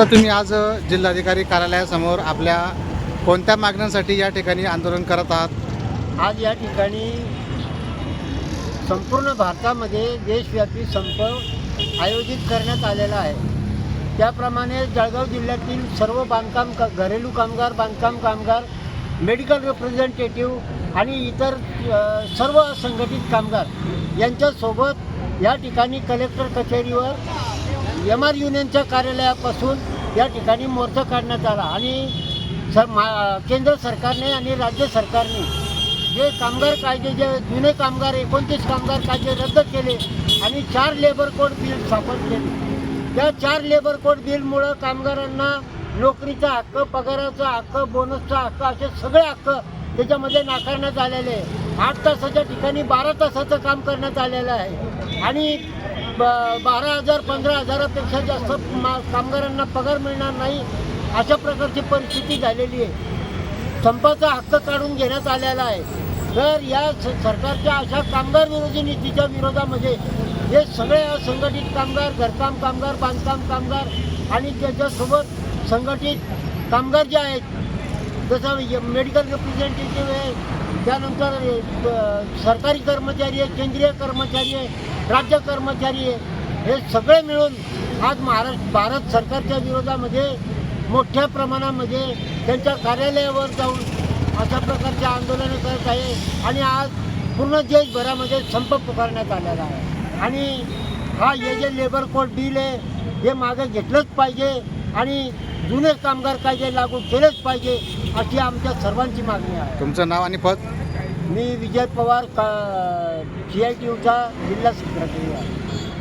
तर तुम्ही आज जिल्हाधिकारी कार्यालयासमोर आपल्या कोणत्या मागण्यांसाठी या ठिकाणी आंदोलन करत आहात? आज या ठिकाणी संपूर्ण भारतामध्ये देशव्यापी संप आयोजित करण्यात आलेला आहे. त्याप्रमाणे जळगाव जिल्ह्यातील सर्व बांधकाम का घरेलू कामगार बांधकाम कामगार मेडिकल रिप्रेझेंटेटिव्ह आणि इतर सर्व असंघटित कामगार यांच्यासोबत या ठिकाणी कलेक्टर कचेरीवर एम आर युनियनच्या कार्यालयापासून या ठिकाणी मोर्चा काढण्यात आला. आणि सर मा केंद्र सरकारने आणि राज्य सरकारने जे कामगार कायदे जे जुने कामगार एकोणतीस कामगार कायदे रद्द केले आणि चार लेबर कोड बिल स्थापन केले. त्या चार लेबर कोड बिलमुळं कामगारांना नोकरीचा हक्क पगाराचा हक्क बोनसचा हक्क असे सगळे हक्क त्याच्यामध्ये नाकारण्यात आलेले आहे. आठ तासाच्या ठिकाणी बारा तासाचं काम करण्यात आलेलं आहे. आणि ब- बारा हजार पंधरा हजारापेक्षा जास्त मा कामगारांना पगार मिळणार नाही अशा प्रकारची परिस्थिती झालेली आहे. संपाचा हक्क काढून घेण्यात आलेला आहे. तर या स- सरकारच्या अशा कामगार विरोधी नीतीच्या विरोधामध्ये हे सगळे असंघटित कामगार घरकाम कामगार बांधकाम कामगार आणि त्याच्यासोबत संघटित कामगार जे आहेत जसं मेडिकल रिप्रेझेंटेटिव्ह आहे त्यानंतर सरकारी कर्मचारी आहे केंद्रीय कर्मचारी आहे राज्य कर्मचारी आहे. हे सगळे मिळून आज महाराष्ट्र भारत सरकारच्या विरोधामध्ये मोठ्या प्रमाणामध्ये त्यांच्या कार्यालयावर जाऊन अशा प्रकारचे आंदोलनं करत आहे आणि आज पूर्ण देशभरामध्ये संप पुकारण्यात आलेला आहे. आणि हा हे जे लेबर कोड बिल आहे हे मागं घेतलंच पाहिजे आणि जुने कामगार कायदे लागू केलेच पाहिजे अशी आमच्या सर्वांची मागणी आहे. तुमचं नाव आणि पद? मी विजय पवार का सी आय टी यूचा जिल्हा सेक्रेटरी आहे.